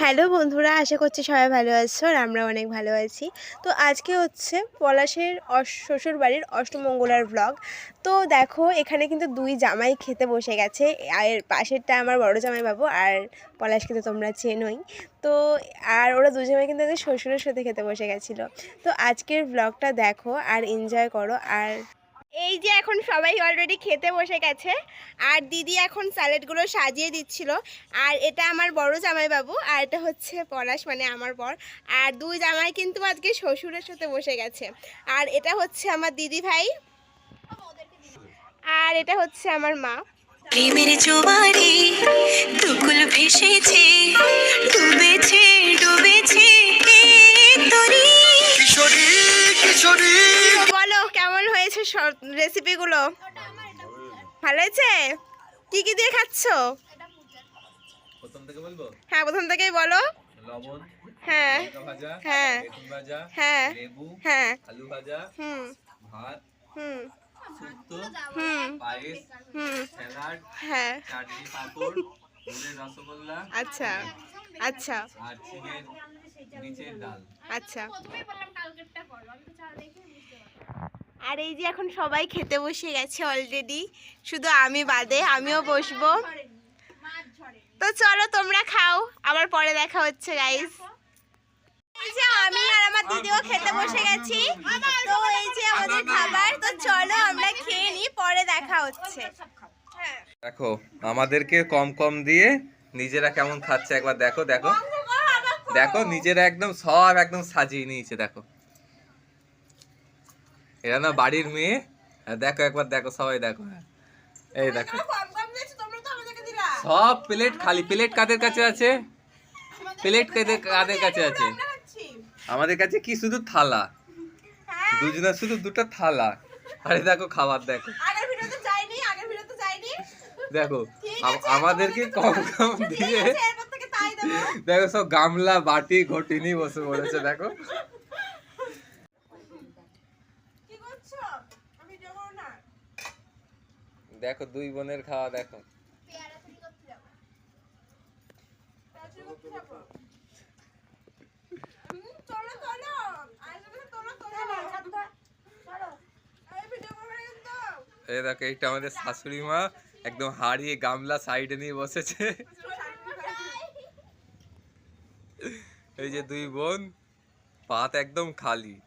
Hello বন্ধুরা, আশা করছি সবাই ভালো আছো আর আমরা অনেক ভালো আছি। তো আজকে হচ্ছে পলাশের শ্বশুর বাড়ির অষ্টমঙ্গলার ব্লগ তো দেখো, এখানে কিন্তু দুই জামাই খেতে বসে গেছে। আর পাশেরটা আমার বড় জামাই বাবু আর পলাশকে তো তোমরা চেনোই। তো আর ওরা দু জামাই কিন্তু শ্বশুরের সাথে খেতে বসে গেছিল। তো আজকের ব্লগটা দেখো আর এনজয় করো আর এই যে এখন সবাই অলরেডি খেতে বসে গেছে, আর দিদি এখন স্যালাডগুলো সাজিয়ে দিচ্ছিল। আর এটা আমার বড় জামাই বাবু আর এটা হচ্ছে পলাশ মানে আমার বর। আর দুই জামাই কিন্তু আজকে শ্বশুরের সাথে বসে গেছে। আর এটা হচ্ছে আমার দিদি ভাই, আর এটা হচ্ছে আমার মা। দুকুল ভেসেছে রেসিপিগুলো ভালো হয়েছে? কি কি দিয়ে খাচ্ছো? প্রথম থেকে বলব? হ্যাঁ প্রথম থেকেই বলো। হ্যাঁ হ্যাঁ হ্যাঁ হ্যাঁ। হুম। ভাত হুম। হুম। হুম। হ্যাঁ। আচ্ছা আচ্ছা। আচ্ছা। আর এই যে এখন সবাই খেতে বসে গেছে অলরেডি শুধু আমি বাদে আমিও বসবো। তো চলো তোমরা খাও আবার পরে দেখা হচ্ছে গাইস যে আমি আর আমার দিদিও খেতে বসে গেছি। তো এই যে আমাদের খাবার তো চলো আমরা খেয়ে নিই পরে দেখা হচ্ছে। দেখো আমাদেরকে কম কম দিয়ে নিজেরা কেমন খাচ্ছে একবার দেখো দেখো। দেখো নিজেরা একদম সব একদম সাজিয়ে নিয়েছে দেখো। এরা না বাড়ির মেয়ে। দেখো একবার দেখো সবাই দেখো। হ্যাঁ। এই দেখো। সব প্লেট খালি। প্লেট কাদের কাছে আছে? প্লেট কাদের কাদের কাছে আছে? আমাদের কাছে কি? শুধু থালা। দুজনের শুধু দুটো থালা। আরে দেখো খাবার দেখো। দেখো আমাদেরকে কম কম দিয়ে দেখো সব গামলা বাটি ঘটি নিয়ে বসে পড়েছে দেখো। আমি না। দেখো দুই বোনের খাওয়া দেখো। এই দেখো এইটা আমাদের শাশুড়ি মা একদম হারিয়ে গামলা সাইডে নিয়ে বসেছে। এই যে দুই বোন পাত একদম খালি।